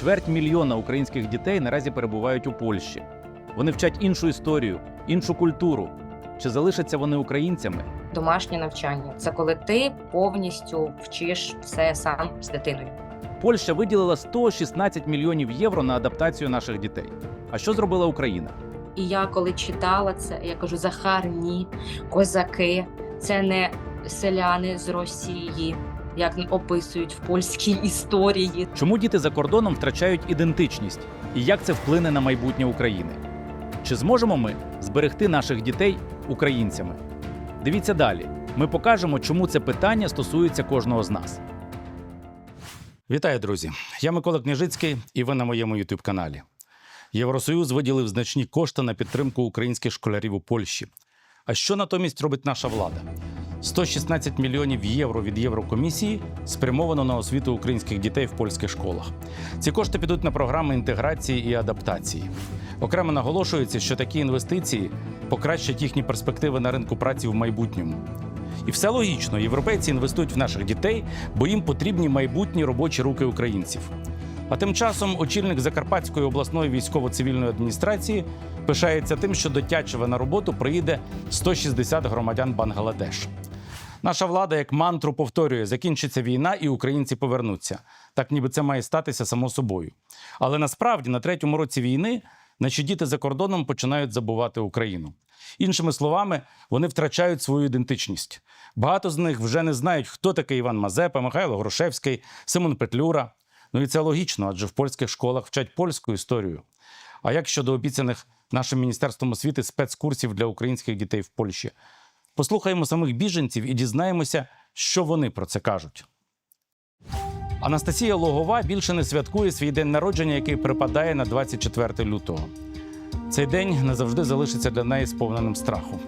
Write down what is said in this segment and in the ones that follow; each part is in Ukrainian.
Чверть мільйона українських дітей наразі перебувають у Польщі. Вони вчать іншу історію, іншу культуру. Чи залишаться вони українцями? Домашнє навчання це коли ти повністю вчиш все сам з дитиною. Польща виділила 116 мільйонів євро на адаптацію наших дітей. А що зробила Україна? І я коли читала це, я кажу: Захар, ні, козаки, це не селяни з Росії, як описують в польській історії. Чому діти за кордоном втрачають ідентичність? І як це вплине на майбутнє України? Чи зможемо ми зберегти наших дітей українцями? Дивіться далі. Ми покажемо, чому це питання стосується кожного з нас. Вітаю, друзі! Я Микола Княжицький, і ви на моєму youtube каналі. Євросоюз виділив значні кошти на підтримку українських школярів у Польщі. А що натомість робить наша влада? 116 мільйонів євро від Єврокомісії спрямовано на освіту українських дітей в польських школах. Ці кошти підуть на програми інтеграції і адаптації. Окремо наголошується, що такі інвестиції покращать їхні перспективи на ринку праці в майбутньому. І все логічно, європейці інвестують в наших дітей, бо їм потрібні майбутні робочі руки українців. А тим часом очільник Закарпатської обласної військово-цивільної адміністрації пишається тим, що до Тячева на роботу приїде 160 громадян Бангладеш. Наша влада як мантру повторює: закінчиться війна, і українці повернуться. Так ніби це має статися само собою. Але насправді на третьому році війни наші діти за кордоном починають забувати Україну. Іншими словами, вони втрачають свою ідентичність. Багато з них вже не знають, хто такий Іван Мазепа, Михайло Грушевський, Симон Петлюра. Ну і це логічно, адже в польських школах вчать польську історію. А як щодо обіцяних нашим міністерством освіти спецкурсів для українських дітей в Польщі? Послухаємо самих біженців і дізнаємося, що вони про це кажуть. Анастасія Логова більше не святкує свій день народження, який припадає на 24 лютого. Цей день назавжди залишиться для неї сповненим страху.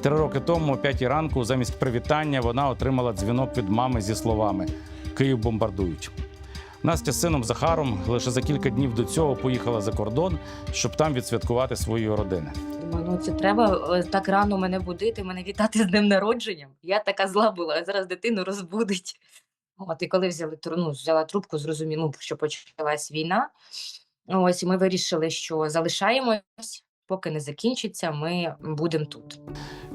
Три роки тому, о 5 ранку, замість привітання, вона отримала дзвінок від мами зі словами Київ бомбардують. Настя з сином Захаром лише за кілька днів до цього поїхала за кордон, щоб там відсвяткувати свої родини. Думаю, ну це треба е, так рано мене будити, мене вітати з днем народженням. Я така зла була, а зараз дитину розбудить. От і коли взяли ну, взяла трубку, зрозуміло, ну, що почалась війна. Ось ми вирішили, що залишаємось, поки не закінчиться, ми будемо тут.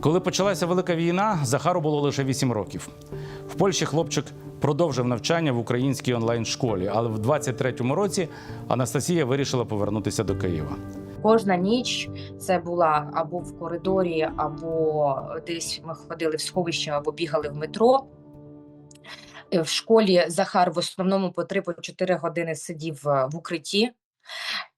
Коли почалася велика війна, Захару було лише 8 років. В Польщі хлопчик продовжив навчання в українській онлайн-школі, але в 23-му році Анастасія вирішила повернутися до Києва. Кожна ніч це була або в коридорі, або десь ми ходили в сховище, або бігали в метро. Е, В школі Захар в основному по 3-4 години сидів е, в укритті,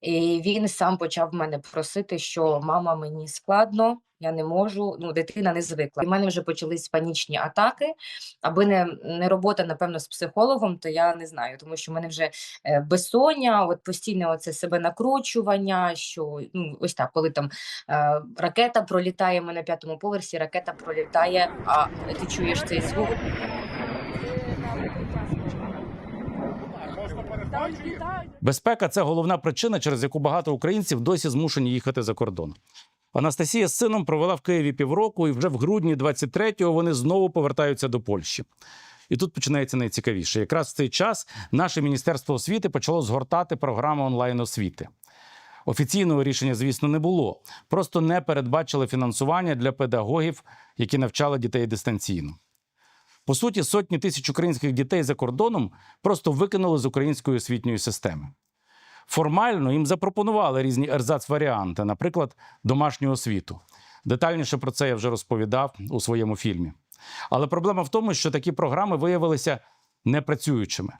і він сам почав мене просити, що мама, мені складно, я не можу, ну дитина не звикла. І в мене вже почались панічні атаки. Аби не, не робота, напевно, з психологом, то я не знаю, тому що в мене вже е, безсоння, от постійне оце себе накручування, що ну ось так, коли там е, ракета пролітає, ми на п'ятому поверсі, ракета пролітає, а ти чуєш цей звук. Безпека це головна причина, через яку багато українців досі змушені їхати за кордон. Анастасія з сином провела в Києві півроку, і вже в грудні 23-го вони знову повертаються до Польщі. І тут починається найцікавіше. Якраз в цей час наше міністерство освіти почало згортати програму онлайн освіти. Офіційного рішення, звісно, не було. Просто не передбачили фінансування для педагогів, які навчали дітей дистанційно. По суті, сотні тисяч українських дітей за кордоном просто викинули з української освітньої системи. Формально їм запропонували різні ерзац-варіанти, наприклад, домашню освіту. Детальніше про це я вже розповідав у своєму фільмі. Але проблема в тому, що такі програми виявилися непрацюючими.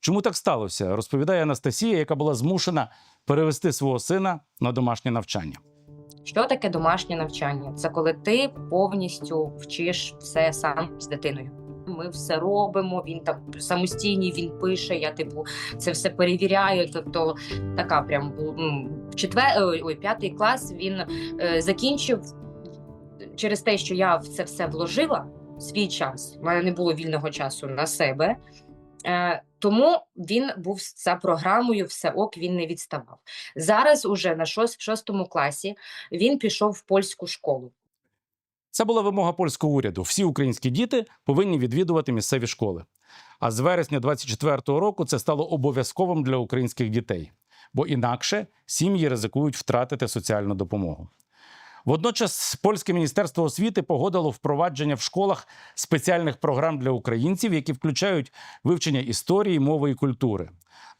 Чому так сталося? Розповідає Анастасія, яка була змушена перевести свого сина на домашнє навчання. Що таке домашнє навчання? Це коли ти повністю вчиш все сам з дитиною. Ми все робимо, він там самостійний, він пише. Я типу це все перевіряю. Тобто така прям четвер... ой, ой, п'ятий клас він е, закінчив через те, що я в це все вложила свій час. У мене не було вільного часу на себе. Е, тому він був за програмою, все ок, він не відставав. Зараз, уже на шос- в шостому класі, він пішов в польську школу. Це була вимога польського уряду. Всі українські діти повинні відвідувати місцеві школи. А з вересня 24-го року це стало обов'язковим для українських дітей, бо інакше сім'ї ризикують втратити соціальну допомогу. Водночас польське міністерство освіти погодило впровадження в школах спеціальних програм для українців, які включають вивчення історії, мови і культури.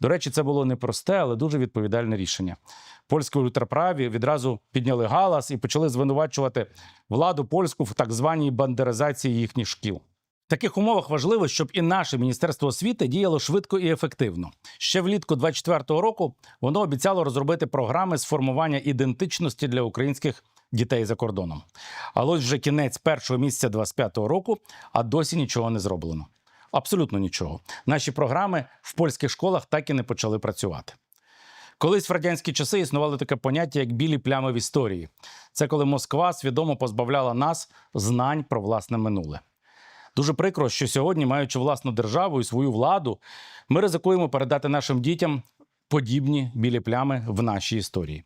До речі, це було непросте, але дуже відповідальне рішення. Польські ультраправі відразу підняли галас і почали звинувачувати владу польську в так званій бандеризації їхніх шкіл. В таких умовах важливо, щоб і наше міністерство освіти діяло швидко і ефективно. Ще влітку 24-го року воно обіцяло розробити програми з формування ідентичності для українських дітей за кордоном. Але ось вже кінець першого місяця 25-го року, а досі нічого не зроблено. Абсолютно нічого. Наші програми в польських школах так і не почали працювати. Колись в радянські часи існувало таке поняття, як білі плями в історії. Це коли Москва свідомо позбавляла нас знань про власне минуле. Дуже прикро, що сьогодні, маючи власну державу і свою владу, ми ризикуємо передати нашим дітям подібні білі плями в нашій історії.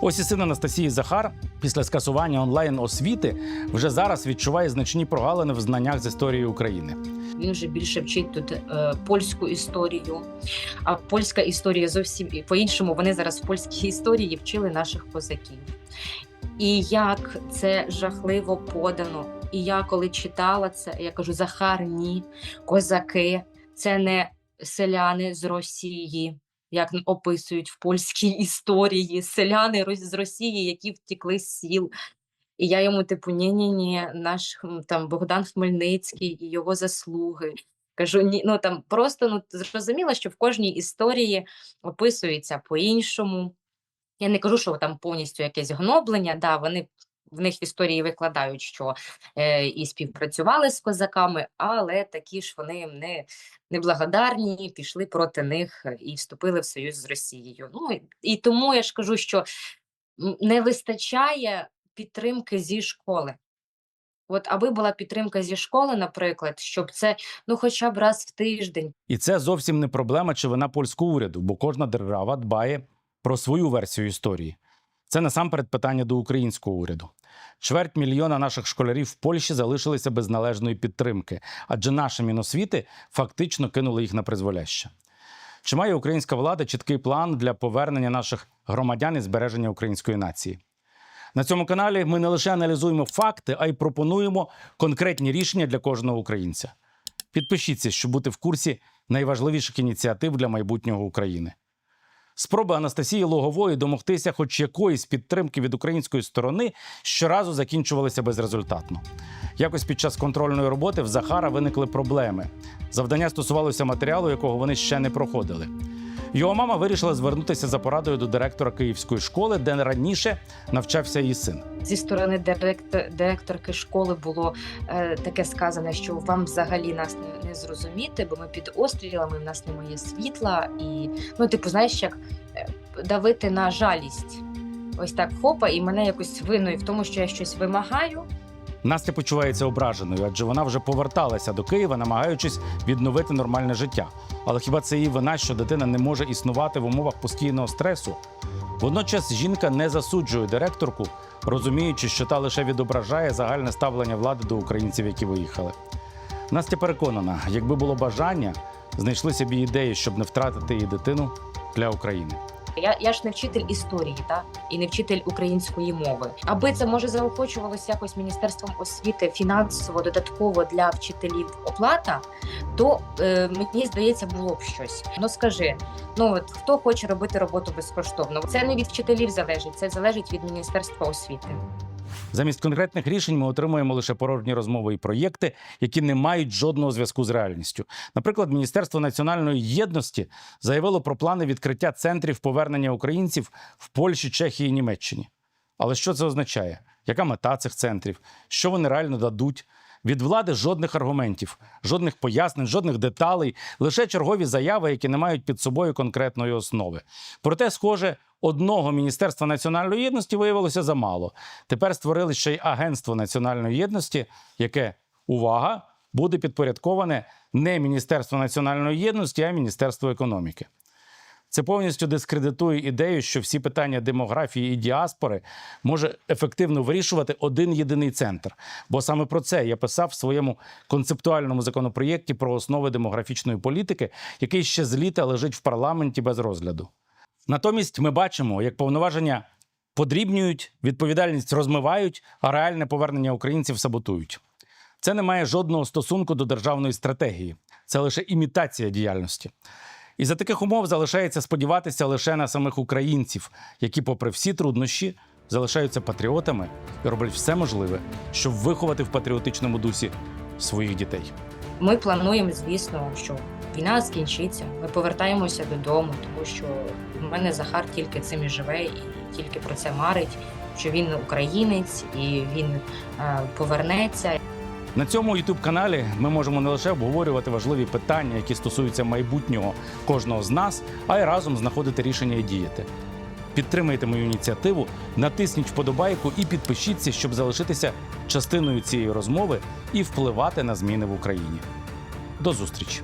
Ось і син Анастасії Захар після скасування онлайн освіти вже зараз відчуває значні прогалини в знаннях з історії України. Він вже більше вчить тут е, польську історію. А польська історія зовсім і по-іншому. Вони зараз в польській історії вчили наших козаків. І як це жахливо подано. І я коли читала це, я кажу: Захар, ні, козаки, це не селяни з Росії, як описують в польській історії, селяни з Росії, які втекли з сіл. І я йому, типу, ні-ні-ні, наш там Богдан Хмельницький і його заслуги. Кажу, ні, ну там просто ну зрозуміло, що в кожній історії описується по-іншому. Я не кажу, що там повністю якесь гноблення, да, вони в них в історії викладають, що е, і співпрацювали з козаками, але такі ж вони не, неблагодарні, пішли проти них е, і вступили в союз з Росією. Ну і, і тому я ж кажу, що не вистачає підтримки зі школи. От аби була підтримка зі школи, наприклад, щоб це ну хоча б раз в тиждень І це зовсім не проблема чи вина польського уряду, бо кожна держава дбає про свою версію історії. Це насамперед питання до українського уряду. Чверть мільйона наших школярів в Польщі залишилися без належної підтримки, адже наші міносвіти фактично кинули їх на призволяще. Чи має українська влада чіткий план для повернення наших громадян і збереження української нації? На цьому каналі ми не лише аналізуємо факти, а й пропонуємо конкретні рішення для кожного українця. Підпишіться, щоб бути в курсі найважливіших ініціатив для майбутнього України. Спроби Анастасії Логової домогтися хоч якоїсь підтримки від української сторони щоразу закінчувалися безрезультатно. Якось під час контрольної роботи в Захара виникли проблеми. Завдання стосувалося матеріалу, якого вони ще не проходили. Його мама вирішила звернутися за порадою до директора Київської школи, де раніше навчався її син. зі сторони директор, директорки школи було е, таке сказане, що вам взагалі нас не, не зрозуміти, бо ми під обстрілами, в нас немає світла, і ну, типу, знаєш, як е, давити на жалість. Ось так хопа, і мене якось винує в тому, що я щось вимагаю. Настя почувається ображеною, адже вона вже поверталася до Києва, намагаючись відновити нормальне життя. Але хіба це її вина, що дитина не може існувати в умовах постійного стресу? Водночас жінка не засуджує директорку, розуміючи, що та лише відображає загальне ставлення влади до українців, які виїхали. Настя переконана, якби було бажання, знайшлися б ідеї, щоб не втратити її дитину для України. Я, я ж не вчитель історії, та і не вчитель української мови. Аби це може заохочувалося якось міністерством освіти фінансово додатково для вчителів оплата, то е, мені здається, було б щось. Ну скажи, ну от хто хоче робити роботу безкоштовно? Це не від вчителів залежить, це залежить від міністерства освіти. Замість конкретних рішень ми отримуємо лише порожні розмови і проєкти, які не мають жодного зв'язку з реальністю. Наприклад, Міністерство національної єдності заявило про плани відкриття центрів повернення українців в Польщі, Чехії і Німеччині. Але що це означає? Яка мета цих центрів? Що вони реально дадуть? Від влади жодних аргументів, жодних пояснень, жодних деталей, лише чергові заяви, які не мають під собою конкретної основи. Проте, схоже, одного Міністерства національної єдності виявилося замало. Тепер створили ще й Агентство національної єдності, яке увага буде підпорядковане не Міністерству національної єдності, а Міністерству економіки. Це повністю дискредитує ідею, що всі питання демографії і діаспори може ефективно вирішувати один єдиний центр. Бо саме про це я писав в своєму концептуальному законопроєкті про основи демографічної політики, який ще з літа лежить в парламенті без розгляду. Натомість ми бачимо, як повноваження подрібнюють, відповідальність розмивають, а реальне повернення українців саботують. Це не має жодного стосунку до державної стратегії, це лише імітація діяльності. І за таких умов залишається сподіватися лише на самих українців, які, попри всі труднощі, залишаються патріотами і роблять все можливе, щоб виховати в патріотичному дусі своїх дітей. Ми плануємо, звісно, що війна скінчиться. Ми повертаємося додому, тому що в мене Захар тільки цим і живе, і тільки про це марить. Що він українець і він е, повернеться. На цьому youtube каналі ми можемо не лише обговорювати важливі питання, які стосуються майбутнього кожного з нас, а й разом знаходити рішення і діяти. Підтримайте мою ініціативу, натисніть вподобайку і підпишіться, щоб залишитися частиною цієї розмови і впливати на зміни в Україні. До зустрічі!